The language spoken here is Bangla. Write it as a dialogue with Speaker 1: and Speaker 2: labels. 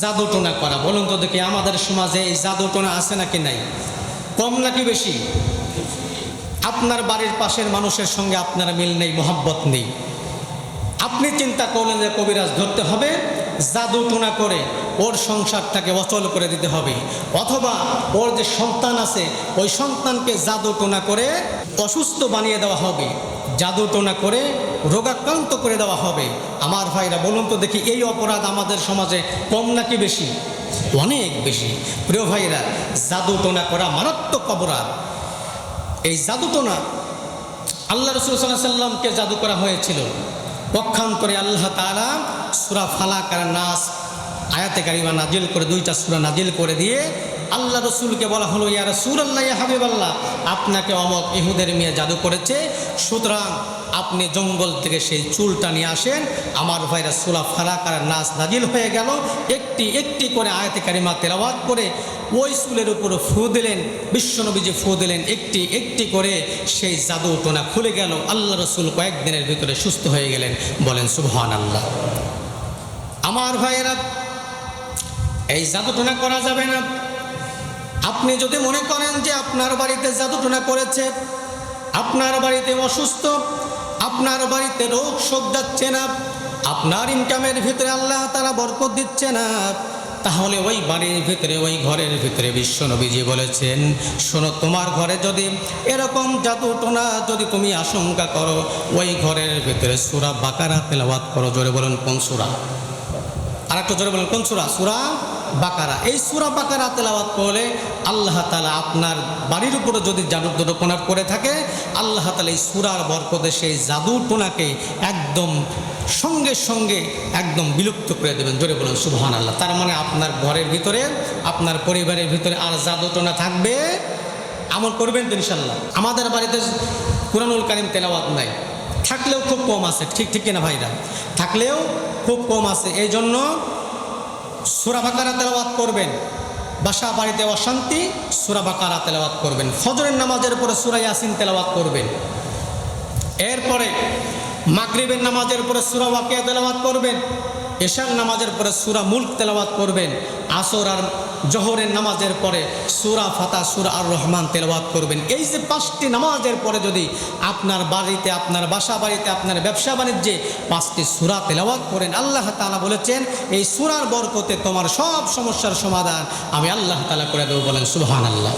Speaker 1: জাদুটোনা করা। বলুন তো দেখি আমাদের সমাজে এই জাদুটোনা আছে নাকি নাই? কম নাকি বেশি? আপনার বাড়ির পাশের মানুষের সঙ্গে আপনার মিল নেই, মোহাব্বত নেই। আপনি চিন্তা করলেন যে কবিরাজ ধরতে হবে জাদু টোনা করে ওর সংসারটাকে অচল করে দিতে হবে। অথবা ওর যে সন্তান আছে, ওই সন্তানকে জাদু টোনা করে অসুস্থ বানিয়ে দেওয়া হবে। জাদু টোনা করে রোগাক্রান্ত করে দেওয়া হবে। আমার ভাইরা, বলুন তো দেখি এই অপরাধ আমাদের সমাজে কম নাকি বেশি? অনেক বেশি। প্রিয় ভাইরা জাদু টোনা করা মারাত্মক অপরাধ। এই জাদুটোনা আল্লাহ রসুল সাল্লাহ সাল্লামকে জাদু করা হয়েছিল। পক্ষান্তরে আল্লাহ তালা সুরা ফালাক আর নাস আয়াতে কারিমা নাজিল করে, দুইটা সুরা নাজিল করে দিয়ে আল্লাহ রসুলকে বলা হলো, ইয়া রসুল আল্লাহ ইয়া হাবিব আল্লাহ আপনাকে অমক ইহুদের মেয়ে জাদু করেছে। সুতরাং আপনি জঙ্গল থেকে সেই চুলটা নিয়ে আসেন। আমার ভাইরা সুলা ফালাক আর নাস নাজিল হয়ে গেল। একটি একটি করে আয়াতে কারিমা তেলাওয়াত করে ওই চুলের উপর ফু দিলেন বিশ্বনবীজি ফু দিলেন। একটি একটি করে সেই জাদু টোনা খুলে গেল। আল্লাহ রসুল কয়েকদিনের ভিতরে সুস্থ হয়ে গেলেন। বলেন সুবহান আল্লাহ আমার ভাইয়েরা, এই জাদু টোনা করা যাবে না। আপনি যদি মনে করেন যে আপনার বাড়িতে জাদুটোনা করেছে আপনার বাড়িতে অসুস্থ, আপনার বাড়িতে রোগ শোক যাচ্ছে না, আপনার ইনকামের ভিতরে আল্লাহ তারা বরকত দিচ্ছে না, তাহলে ওই বাড়ির ভিতরে, ওই ঘরের ভিতরে বিশ্বনবীজি বলেছেন, শোনো তোমার ঘরে যদি এরকম জাদুটোনা যদি তুমি আশঙ্কা করো, ওই ঘরের ভিতরে সুরা বাকারা তেলাওয়াত করো, জোরে বলেন কোন সুরা? আর একটা জোরে বলেন কোন সুরা? সুরা বাকারা। এই সুরা বাকারা তেলাওয়াত করলে আল্লাহ তালা আপনার বাড়ির উপরে যদি জাদু টোনা করে থাকে, আল্লাহ তালা এই সুরার বরকতে সেই জাদু টোনাকে একদম সঙ্গে সঙ্গে একদম বিলুপ্ত করে দেবেন। জোরে বলুন সুবহান আল্লাহ তার মানে আপনার ঘরের ভিতরে, আপনার পরিবারের ভিতরে আর জাদু টোনা থাকবে, আমল করবেন তো ইনশাল্লাহ আমাদের বাড়িতে কুরআনুল কারিম তেলাওয়াত নাই। থাকলেও খুব কম আছে। ঠিক ঠিক কিনা ভাইরা? থাকলেও খুব কম আছে। এই জন্য সুরা বাকারা করবেন। বাসা, বাড়িতে অশান্তি, সুরা বাকারা করবেন। ফজরের নামাজের পরে সুরা ইয়াসিন তেলাওয়াত করবেন। এরপরে মাগরিবের নামাজের পরে সুরা ওয়াকিয়া তেলাওয়াত করবেন। এশার নামাজের পরে সুরা মুল্ক তেলাওয়াত করবেন, আসর আর জহরের নামাজের পরে সুরা ফাতা, সুরা আর রহমান তেলাওয়াত করবেন। এই যে পাঁচটি নামাজের পরে যদি আপনার বাড়িতে, আপনার বাসা বাড়িতে, আপনার ব্যবসা বাণিজ্যে পাঁচটি সুরা তেলাওয়াত করেন, আল্লাহ তালা বলেছেন, এই সুরার বরকতে তোমার সব সমস্যার সমাধান আমি আল্লাহ তালা করে দেবো বলেন সুবহান আল্লাহ